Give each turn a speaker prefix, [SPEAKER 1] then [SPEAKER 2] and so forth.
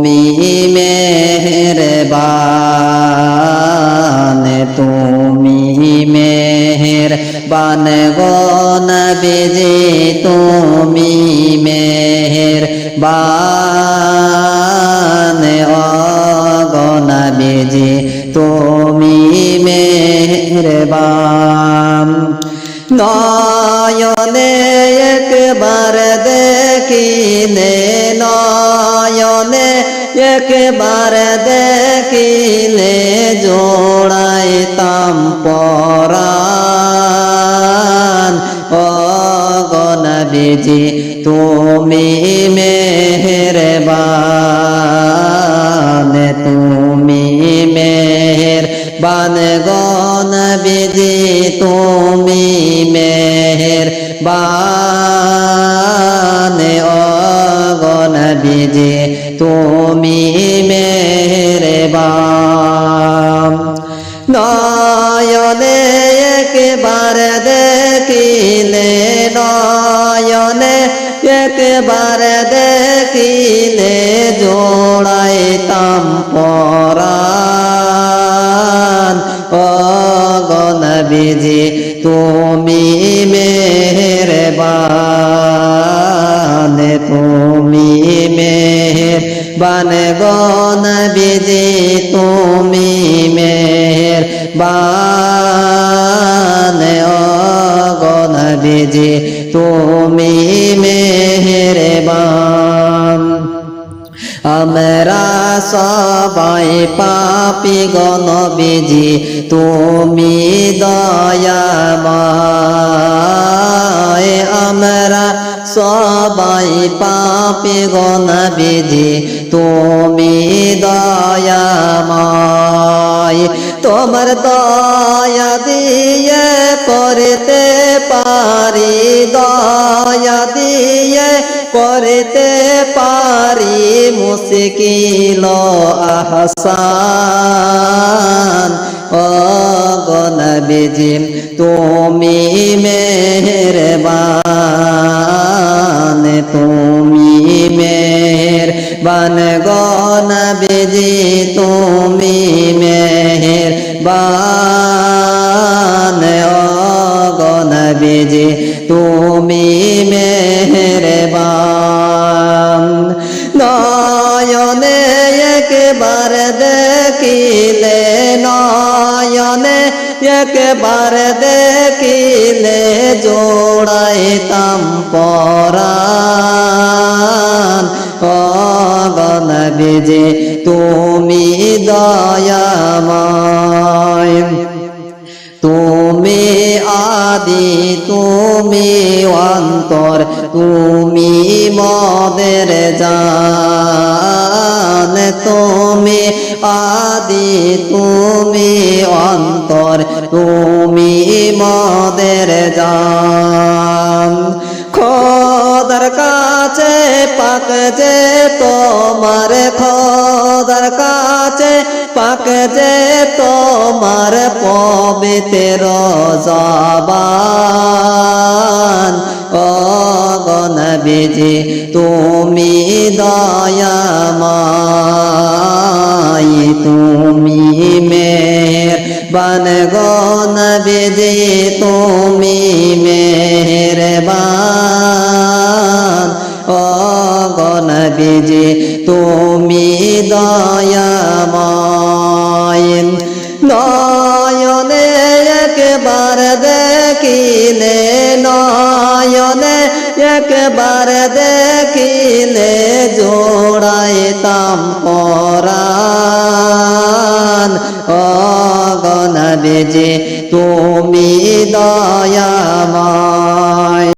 [SPEAKER 1] তুমি মেহেরবান তুমি মেহেরবান গো নবীজি, তুমি মেহেরবান ও গো নবীজি, তুমি মেহেরবান। নয়নে একবার দেখিলে নয়নে একবার দেখিলে জোড়াইতাম পরাণ। অগণবিজি তুমি মেহেরবান, তুমি মেহের বান গণ বিজি তুমি মেহের বানে অগণ বিজি তুমি মেহের বাম নয়নে একবার দেখিলে, নয়নে একবার দেখিলে জোড়াইতাম পরাণ। অগণ বিজি তুমি মেহের বানে তুমি মেহের বান গণ বিজি তুমি মেহের বান বিজি তুমি মেহের বান আমরা সবাই পাপি গণবিজি তুমি দয়াময়। আমরা সবাই পাপি গণবিজি তুমি দয়াময়, তোমার দয়া দিয়ে করতে পারি, দয়া দিয়ে করতে পারি মুশকিল আহসান। ও গনবিজিম তুমি মেহরবান। বান তুমি মেহরবান। নয়নে একবার দেখিলে নয়নে একবার দেখিলে পরাণ। অগণ বিজে তুমি দয়াময় তুমি আদি, তুমি অন্তর, তুমি মদের জান। তুমি আদি, তুমি অন্তর, তুমি মদের জান। খোদার কাছে পাক যে তোমার খোদার কাছে পাক যে তোমার পবিত্র জবান অগণ বিজি তুমি দয়াময়, তুমি মের বান গণ বিজি তুমি মের বান অগণ বিজি তুমি দয়াময়। নয়নে একবার দেখিলে নয়নে একবার দেখিলে জোড়াইতাম পরাণ। অগণ বেজে